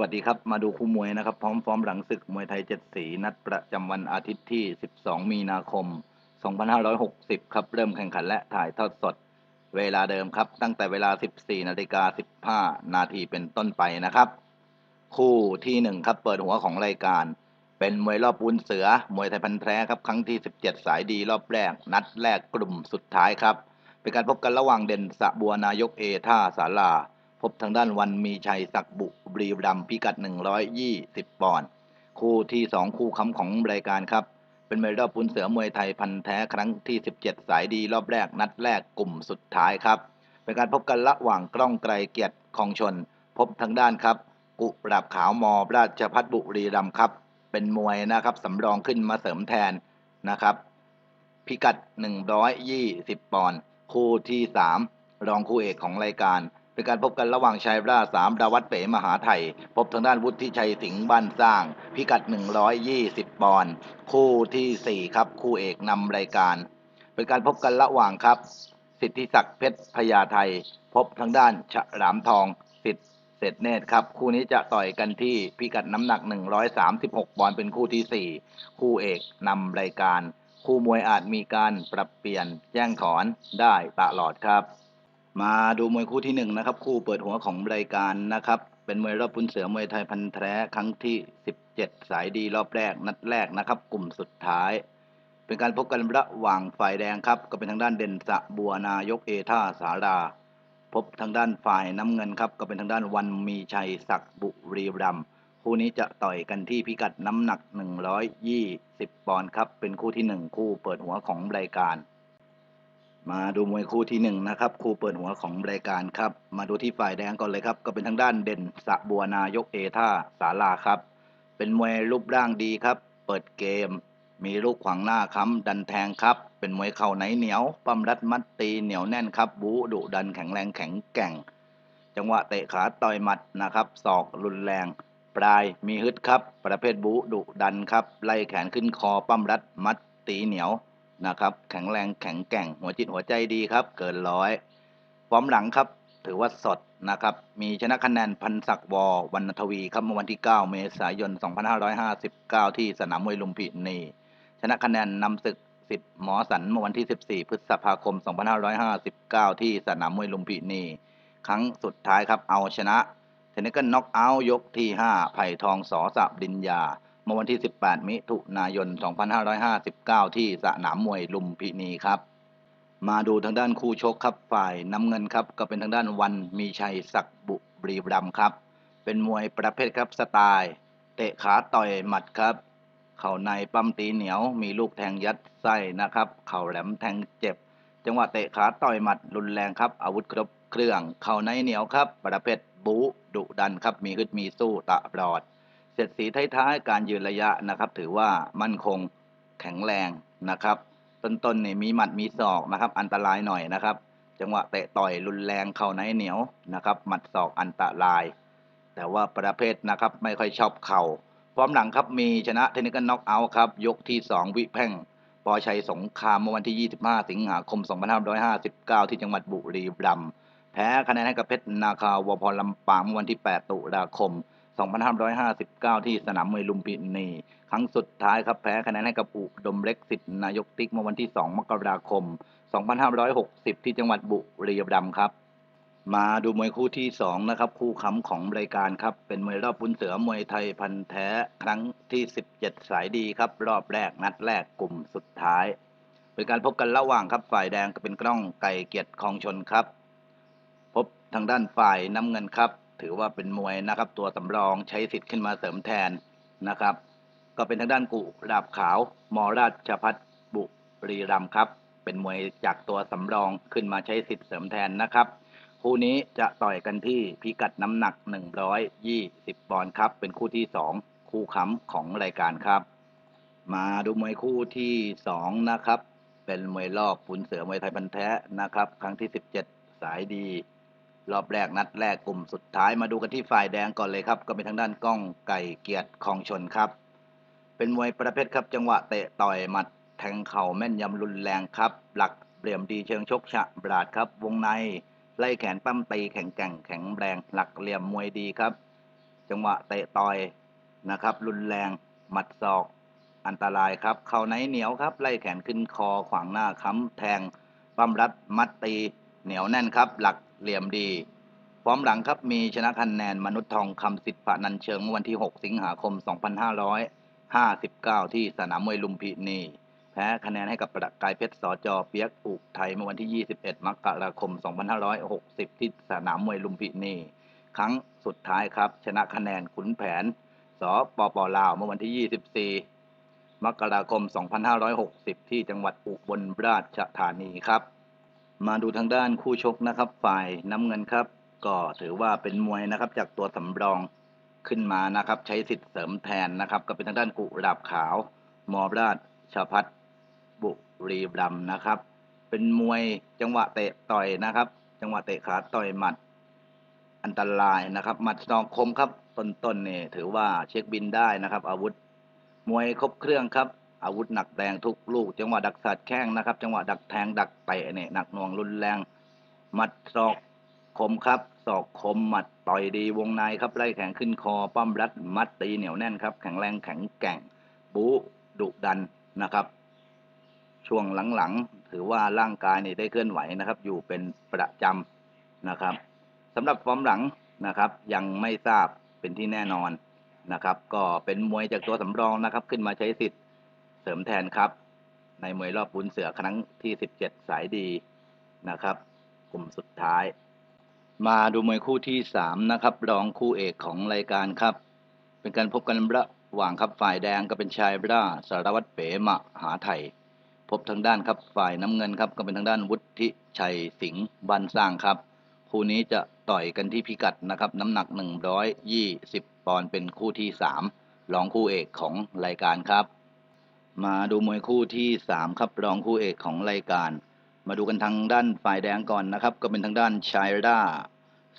วัสดีครับ มาดูคู่มวยนะครับพร้อมฟอร์มหลังศึกมวยไทยเจ็ดสีนัดประจำวันอาทิตย์ที่ 12 มีนาคม 2560 ครับ เริ่มแข่งขันและถ่ายทอดสด เวลาเดิมครับ ตั้งแต่เวลา 14 นาฬิกา 15 นาทีเป็นต้นไปนะครับ คู่ที่หนึ่งครับเปิดหัวของรายการ เป็นมวยรอบปูนเสือ มวยไทยพันแท้ครับ ครั้งที่ 17 สายดีรอบแรก นัดแรกกลุ่มสุดท้ายครับ เป็นการพบกันระหว่างเด่นสะบัวนายกเอท่าสารา พบทางด้านวันมีชัยศักบุบรีรัมพิกัด 120 ปอนด์คู่ที่ 2 คู่ค้ำของรายการครับ เป็นมวยรอบปูนเสือมวยไทยพันแท้ครั้งที่ 17 สายดีรอบแรกนัดแรกกลุ่มสุดท้ายครับ เป็นการพบกันระหว่างกล้องไกรเกียรติคองชน พบทางด้านครับ กุปราบขาวมอราชพัฒบุรีรัมครับ เป็นมวยนะครับสำรองขึ้นมาเสริมแทนนะครับ พิกัด 120 ปอนด์คู่ที่ 3 รองคู่เอกของรายการ เป็นการพบกันระหว่างชายราสามดาวัดเป๋มหาไทย พบทางด้านวุฒิชัยสิงห์บ้านสร้าง พิกัด 120 ปอนด์คู่ทีสี่4 ครับ คู่เอกนำรายการ เป็นการพบกันระหว่างครับ สิทธิศักดิ์เพชรพญาไทย พบทางด้านฉลามทองสิทธิเศรษเนตรครับ คู่นี้จะต่อยกันที่พิกัดน้ำหนัก 136ปอนด์เป็นคู่ทีสี่ 4 คู่เอกนำรายการ คู่มวยอาจมีการปรับเปลี่ยนแจ้งถอนได้ตลอดครับ มาดูมวยคู่ที่หนึ่งนะครับ คู่เปิดหัวของรายการนะครับ เป็นมวยรอบปุนเสือมวยไทยพันธุ์แท้ครั้งที่ 17 สายดีรอบแรกนัดแรกนะครับ กลุ่มสุดท้าย เป็นการพบกันระหว่างฝ่ายแดงครับ ก็เป็นทางด้านเด่นสะบัวนายกเอท่าสารา พบทางด้านฝ่ายน้ำเงินครับ ก็เป็นทางด้านวันมีชัยศักดิ์บุรีรัมคู่นี้จะต่อยกันที่พิกัดน้ำหนัก 120 ปอนด์ครับเป็นคู่ที่หนึ่งคู่เปิดหัวของรายการ มาดูมวยคู่ที่หนึ่งนะครับคู่เปิดหัวของรายการครับ มาดูที่ฝ่ายแดงก่อนเลยครับ ก็เป็นทางด้านเด่นสะบัวนายกเอท่าสาราครับ เป็นมวยรูปร่างดีครับ เปิดเกม มีลูกขวางหน้าค้ำดันแทงครับ เป็นมวยเข่าไหนเหนียวปั้มรัดมัดตีเหนียวแน่นครับบูดุดันแข็งแรงแข็งแกร่ง จังหวะเตะขาต่อยหมัดนะครับศอกรุนแรง ปลายมีฮึดครับ ประเภทบูดุดันครับไล่แขนขึ้นคอปั้มรัดมัดตีเหนียว นะครับ แข็งแรงแข็งแกร่งหัวจิตหัวใจดีครับ เกินร้อยฟอร์มหลังครับ ถือว่าสดนะครับ มีชนะคะแนนพันศักวอวันทวีครับเมื่อวันที่ 9 เมษายน 2559 ที่สนามมวยลุมพินี ชนะคะแนนนำศึกสิทธิ์หมอสันเมื่อวันที่ 14 พฤษภาคม 2559 ที่สนามมวยลุมพินี ครั้งสุดท้ายครับเอาชนะเทนนิสน็อกเอาท์ยกที่ 5 ไผ่ทองสอสับดินยา เมื่อวันที่ 18 มิถุนายน 2559 ที่สนามมวยลุมพินีครับ มาดูทางด้านคู่ชกครับฝ่ายน้ำเงินครับ ก็เป็นทางด้านวันมีชัยศักดิ์บุรีรัมครับ เป็นมวยประเภทครับสไตล์ เตะขาต่อยหมัดครับ เข่าในปั้มตีเหนียวมีลูกแทงยัดไส้นะครับ เข่าแหลมแทงเจ็บ จังหวะเตะขาต่อยหมัดรุนแรงครับ อาวุธครบเครื่อง เข่าในเหนียวครับ ประเภทบูดุดันครับ มีฮึดมีสู้ตะปลอด เสร็จสีท้ายๆ การยืนระยะนะครับ ถือว่ามั่นคงแข็งแรงนะครับ ต้นๆเนี่ยมีหมัดมีศอกนะครับ อันตรายหน่อยนะครับ จังหวะเตะต่อยรุนแรงเข่าในเหนียวนะครับ หมัดศอกอันตราย แต่ว่าประเภทนะครับไม่ค่อยชอบเข่าพร้อมหลังครับมีชนะเทคนิคน็อกเอาท์ครับ ยกที่ 2 วิแพ่งปอชัยสงครามเมื่อวันที่ 25 สิงหาคม 2559 ที่จังหวัดบุรีรัมย์แพ้คะแนนให้กับเพชรนาคาวพรลำปางเมื่อวันที่ 8 ตุลาคม 2559 ที่สนามมวยลุมพินีครั้งสุดท้ายครับแพ้คะแนนให้กับอุดมเล็กสิทธิ์นายกติ๊กเมื่อวันที่ 2 มกราคม 2560 ที่จังหวัดบุรีรัมย์ครับ มาดูมวยคู่ที่ 2 นะครับ คู่ค้ำของรายการครับ เป็นมวยรอบปุนเสือมวยไทยพันแท้ครั้งที่ 17 สายดีครับ รอบแรกนัดแรกกลุ่มสุดท้าย เป็นการพบกันระหว่างครับฝ่ายแดงก็เป็นกล้องไก่เกียรติคองชนครับ พบทางด้านฝ่ายน้ำเงินครับ ถือว่าเป็นมวยนะครับ ตัวสำรองใช้สิทธิ์ขึ้นมาเสริมแทนนะครับ ก็เป็นทางด้านกุดาบขาว มอราชพัฒบุรีรัมครับเป็นมวยจากตัวสำรองขึ้นมาใช้สิทธิ์เสริมแทนนะครับ คู่นี้จะต่อยกันที่พิกัดน้ำหนัก 120ปอนด์ครับ เป็นคู่ที่ 2 คู่ค้ำของรายการครับ มาดูมวยคู่ที่ 2 นะครับ เป็นมวยรอบขุนเสือมวยไทยพันแท้นะครับ ครั้งที่ 17 สายดี รอบแรกนัดแรกกลุ่มสุดท้ายมาดูกันที่ฝ่ายแดงก่อนเลยครับ ก็เป็นทางด้านกล้องไก่เกียรติคองชนครับ เป็นมวยประเภทครับจังหวะเตะต่อยหมัดแทงเข่าแม่นยำรุนแรงครับ หลักเหลี่ยมดีเชิงชกฉะบราดครับ วงในไล่แขนปั้มตีแข็งแกร่งแข็งแรงหลักเหลี่ยมมวยดีครับ จังหวะเตะต่อยนะครับ รุนแรงหมัดศอกอันตรายครับ เข่าในเหนียวครับ ไล่แขนขึ้นคอขวางหน้าค้ำแทงปั้มรัดมัดตีเหนียวแน่นครับ หลัก เหลี่ยมดีพร้อมหลังครับมีชนะคะแนนมนุษย์ทองคำสิทธิ์พนันเชิงเมื่อวันที่ 6 สิงหาคม 2559 ที่สนามมวยลุมพินีแพ้คะแนนให้กับประกายเพชรสจเปียกอุกไทยเมื่อวันที่ 21 มกราคม 2560 ที่สนามมวยลุมพินีครั้งสุดท้ายครับ ชนะคะแนนขุนแผนสปปลาวเมื่อวันที่ 24 มกราคม 2560 ที่จังหวัดอุบลราชธานีครับ มาดูทางด้านคู่ชกนะครับ ฝ่ายน้ำเงินครับ ก็ถือว่าเป็นมวยนะครับ จากตัวสำรองขึ้นมานะครับ ใช้สิทธิ์เสริมแทนนะครับ ก็เป็นทางด้านกุหลาบขาว มอราชชพัฒน์บุรีรัมนะครับ เป็นมวยจังหวะเตะต่อยนะครับ จังหวะเตะขาต่อยหมัด อันตรายนะครับหมัดศอกคมครับต้นๆเนี่ยถือว่าเช็คบินได้นะครับ อาวุธ มวยครบเครื่องครับ อาวุธหนักแรงทุกลูก จังหวะดักสัดแข้งนะครับ จังหวะดักแทงดักเตะเนี่ยหนักหน่วงรุนแรงหมัดศอกคมครับศอกคมหมัดต่อยดีวงในครับไล่แขนขึ้นคอปั้มรัดมัดตีเหนียวแน่นครับแข็งแรงแข็งแกร่งบู๊ดุดันนะครับ ช่วงหลังๆถือว่าร่างกายนี่ได้เคลื่อนไหวนะครับ อยู่เป็นประจำนะครับสำหรับฟอร์มหลังนะครับ ยังไม่ทราบเป็นที่แน่นอนนะครับ ก็เป็นมวยจากตัวสำรองนะครับ ขึ้นมาใช้สิทธิ์ เสริมแทนครับ ในมวยรอบบุญเสือครั้งที่ 17 สายดีนะครับ กลุ่มสุดท้าย มาดูมวยคู่ที่ 3 นะครับ รองคู่เอกของรายการครับ เป็นการพบกันระหว่างครับฝ่ายแดงก็เป็นชายร่าสารวัตรเป๋มหาไทยพบทางด้านครับฝ่ายน้ำเงินครับก็เป็นทางด้านวุฒิชัยสิงห์บันสร้างครับ คู่นี้จะต่อยกันที่พิกัดนะครับ น้ำหนัก 120 ปอนด์เป็นคู่ที่ 3 รองคู่เอกของรายการครับ มาดูมวยคู่ที่ 3 ครับรองคู่เอกของรายการ มาดูกันทางด้านฝ่ายแดงก่อนนะครับ ก็เป็นทางด้านชายร่า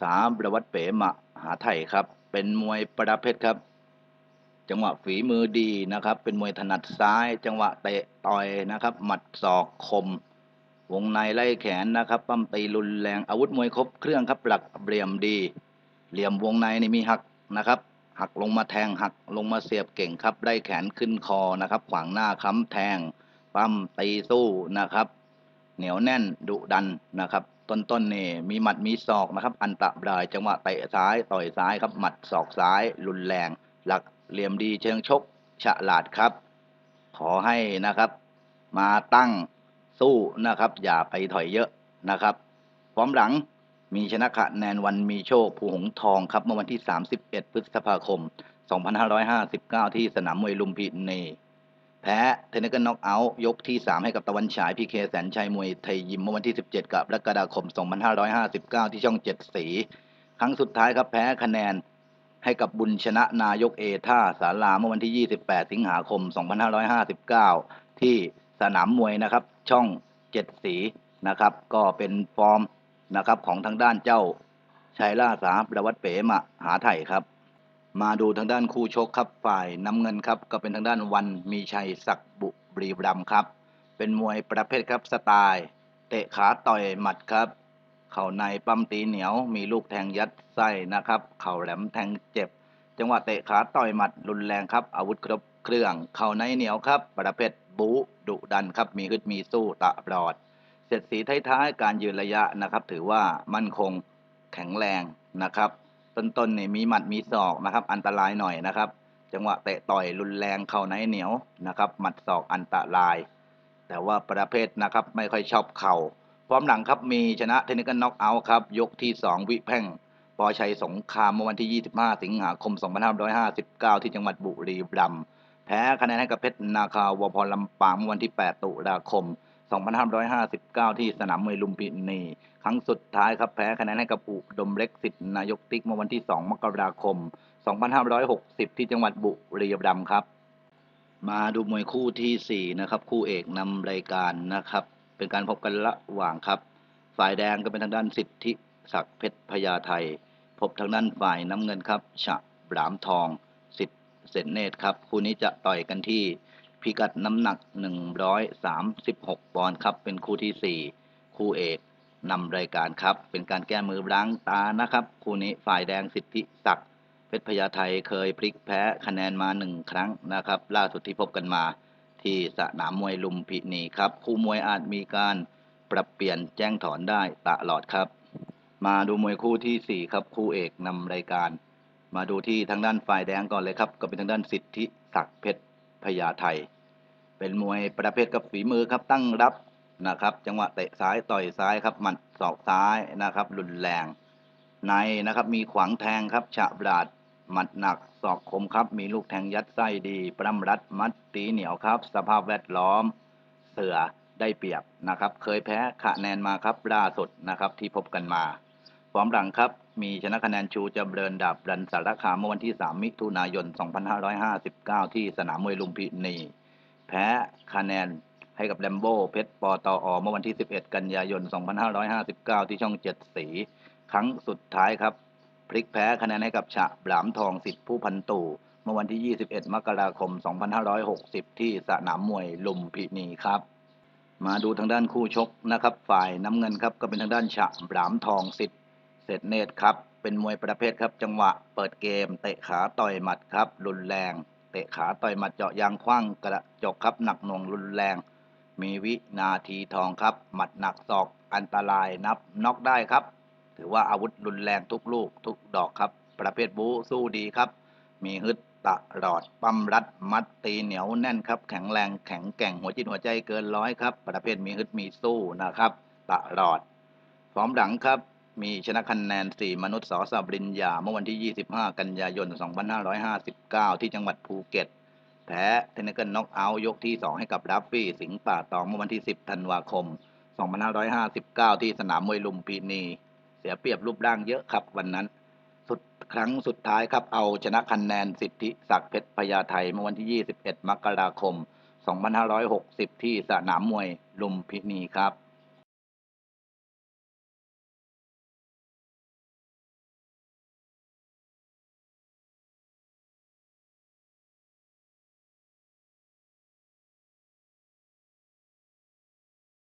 สาบระวัติเป๋มะหาไทยครับ เป็นมวยประเภทครับ จังหวะฝีมือดีนะครับ เป็นมวยถนัดซ้าย จังหวะเตะต่อยนะครับ หมัดศอกคม วงในไล่แขนนะครับ ปั้มตีรุนแรงอาวุธมวยครบเครื่องครับหลักเหลี่ยมดี เหลี่ยมวงในนี่มีหักนะครับ หักลงมาแทงหักลงมาเสียบเก่งครับไล่แขนขึ้นคอนะครับ ขวางหน้าค้ำแทงปั้มตีสู้นะครับ เหนียวแน่นดุดันนะครับ ต้นๆนี่มีหมัดมีศอกนะครับ อันตรายจังหวะเตะซ้ายต่อยซ้ายครับหมัดศอกซ้าย รุนแรง หลักเหลี่ยมดีเชิงชกฉลาดครับ ขอให้นะครับ มาตั้งสู้นะครับ อย่าไปถอยเยอะนะครับพร้อมหลัง มีชนะคะแนนวันมีโชคภูหงทองครับเมื่อวันที่ 31 พฤษภาคม 2559 ที่สนามมวยลุมพินีแพ้เทนนิสน็อกเอาท์ยกที่ 3 ให้กับตะวันฉายพีเคแสนชัยมวยไทยยิมเมื่อวันที่ 17กรกฎาคม 2559 ที่ช่อง 7 สี ครั้งสุดท้ายครับแพ้คะแนนให้กับบุญชนะนายกเอท่าสาราเมื่อวันที่ 28 สิงหาคม 2559 ที่สนามมวยนะครับช่อง 7 สีนะครับ ก็เป็นฟอร์ม นะครับ ของทางด้านเจ้าชัยล่าสาประวัติเป๋มะหาไทยครับ มาดูทางด้านคู่ชกครับฝ่ายน้ำเงินครับ ก็เป็นทางด้านวันมีชัยศักดิ์บุรีรัมครับ เป็นมวยประเภทครับสไตล์ เตะขาต่อยหมัดครับ เข่าในปั้มตีเหนียวมีลูกแทงยัดไส้นะครับ เข่าแหลมแทงเจ็บ จังหวะเตะขาต่อยหมัดรุนแรงครับ อาวุธครบเครื่อง เข่าในเหนียวครับ ประเภทบูดุดันครับมีฮึดมีสู้ตะปลอด เสร็จสีท้ายๆ การยืนระยะนะครับ ถือว่ามั่นคงแข็งแรงนะครับ ต้นๆเนี่ยมีหมัดมีศอกนะครับ อันตรายหน่อยนะครับ จังหวะเตะต่อยรุนแรงเข่าในเหนียวนะครับ หมัดศอกอันตราย แต่ว่าประเภทนะครับไม่ค่อยชอบเข่าพร้อมหลังครับมีชนะเทคนิคน็อกเอาท์ครับ ยกที่ 2 วิแพ่งปอชัยสงครามเมื่อวันที่ 25 สิงหาคม 2559 ที่จังหวัดบุรีรัมย์แพ้คะแนนให้กับเพชรนาคาวพรลำปางเมื่อวันที่ 8 ตุลาคม 2559 ที่สนามมวยลุมพินี ครั้งสุดท้ายครับแพ้คะแนนให้กับอุดมเล็กสิทธิ์นายกติ๊กเมื่อวันที่ 2 มกราคม 2560 ที่จังหวัดบุรีรัมย์ครับ มาดูมวยคู่ที่ 4 นะครับ คู่เอกนำรายการนะครับ เป็นการพบกันระหว่างครับ ฝ่ายแดงก็เป็นทางด้านสิทธิศักดิ์เพชรพญาไทย พบทางด้านฝ่ายน้ำเงินครับฉะบรามทอง สิทธิ์เสนเนตรครับ คู่นี้จะต่อยกันที่ พิกัดน้ำหนัก 136ปอนด์ครับ เป็นคู่ที่ 4 คู่เอกนำรายการครับ เป็นการแก้มือล้างตานะครับ คู่นี้ฝ่ายแดงสิทธิศักดิ์เพชรพญาไทยเคยพลิกแพ้คะแนนมาหนึ่งครั้งนะครับ ล่าสุดที่พบกันมา ที่สนามมวยลุมพินีครับ คู่มวยอาจมีการปรับเปลี่ยนแจ้งถอนได้ตลอดครับ มาดูมวยคู่ที่สี่ครับ คู่เอกนำรายการ มาดูที่ทางด้านฝ่ายแดงก่อนเลยครับ ก็เป็นทางด้านสิทธิศักดิ์เพชร พญาไทเป็นมวยประเภทกับฝีมือครับตั้งรับนะครับ จังหวะเตะซ้ายต่อยซ้ายครับหมัดศอกซ้ายนะครับ รุนแรง ในนะครับมีขวางแทงครับฉะบราดหมัดหนักศอกคมครับ มีลูกแทงยัดไส้ดีปรำรัดมัดตีเหนียวครับ สภาพแวดล้อมเสือได้เปรียบนะครับ เคยแพ้คะแนนมาครับล่าสุดนะครับที่พบกันมา ฟอร์มหลังครับ มีชนะคะแนนชูจำเริญดาบรันสารคามเมื่อวันที่ 3 มิถุนายน 2559 ที่สนามมวยลุมพินี แพ้คะแนนให้กับแลมโบ้เพชรปตออเมื่อวันที่ 11 กันยายน 2559 ที่ช่องเจ็ดสี ครั้งสุดท้ายครับ พลิกแพ้คะแนนให้กับฉะบลามทองสิทธิผู้พันตู่เมื่อวันที่ 21 มกราคม 2560 ที่สนามมวยลุมพินีครับ มาดูทางด้านคู่ชกนะครับ ฝ่ายน้ำเงินครับก็เป็นทางด้านฉะบลามทองสิทธิ์ เศรษเนตรครับ เป็นมวยประเภทครับ จังหวะเปิดเกม เตะขาต่อยหมัดครับ รุนแรง เตะขาต่อยหมัดเจาะยางคว้างกระจกครับหนักหน่วงรุนแรง มีวินาทีทองครับ หมัดหนักศอกอันตรายนับน็อกได้ครับ ถือว่าอาวุธรุนแรงทุกลูกทุกดอกครับ ประเภทบูสู้ดีครับ มีฮึดตลอดปั๊มรัดมัดตีเหนียวแน่นครับ แข็งแรงแข็งแกร่งหัวจิตหัวใจเกินร้อยครับ ประเภทมีฮึดมีสู้นะครับตลอดพร้อมหลังครับ มีชนะคะแนน 4 มนุษย์สอสบริญญา เมื่อวันที่ 25 กันยายน 2559 ที่จังหวัดภูเก็ต แพ้เทนนิสเกิลน็อกเอาท์ยกที่ 2 ให้กับรัฟฟี่ สิงห์ป่าตองเมื่อวันที่ 10 ธันวาคม 2559 ที่สนามมวยลุมพินี เสียเปรียบรูปร่างเยอะครับวันนั้น สุดครั้งสุดท้ายครับเอาชนะคะแนนสิทธิศักดิ์เพชรพญาไทเมื่อวันที่ 21 มกราคม 2560 ที่สนามมวยลุมพินีครับ